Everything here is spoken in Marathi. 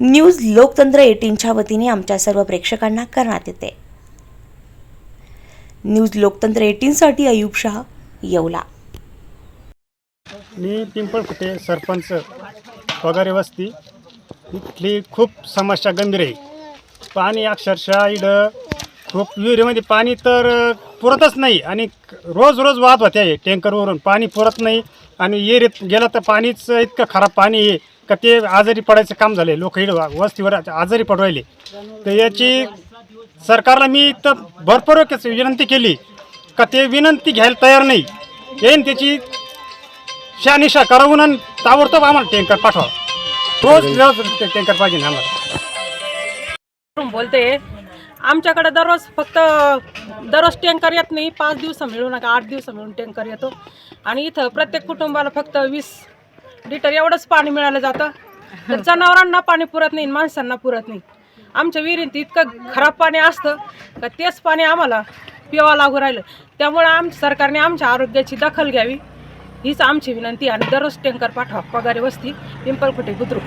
न्यूज लोकतंत्र एटीनच्या वतीने आमच्या सर्व प्रेक्षकांना करण्यात येते. न्यूज लोकतंत्र एटीनसाठी अयुब शाह येवला. मी पिंपळ फुटे सरपंच वगैरे वस्ती इथली खूप समस्या गंभीर आहे. पाणी अक्षरशः इडं खूप विहिरीमध्ये पाणी तर पुरतच नाही आणि रोज रोज वाहत होते टँकरवरून. पाणी पुरत नाही आणि येरीत गेलं तर पाणीच इतकं खराब पाणी आहे. का ते आजारी पडायचं काम झाले लोक इड वस्तीवर आजारी पडू राहिले. तर याची सरकारला मी तर भरपूर विनंती केली का ते विनंती घ्यायला तयार नाही. येईन त्याची शहानिशा करावून आणि ताबडतोब आम्हाला टँकर पाठवा. रोज रोज टँकर पाहिजे आम्हाला. बोलते. आमच्याकडे दररोज फक्त दररोज टँकर येत नाही. पाच दिवस मिळून का आठ दिवस मिळून टँकर येतो. आणि इथं प्रत्येक कुटुंबाला फक्त वीस लिटर एवढंच पाणी मिळालं जातं. तर जनावरांना पाणी पुरत नाही माणसांना पुरत नाही. आमच्या विहिरीत इतकं खराब पाणी असतं का तेच पाणी आम्हाला पिवा लागू राहिलं. त्यामुळं आम सरकारने आमच्या आरोग्याची दखल घ्यावी. हीच आमची विनंती आणि दररोज टँकर पाठवा. पगारी वस्ती पिंपळकुटे बुद्रुक.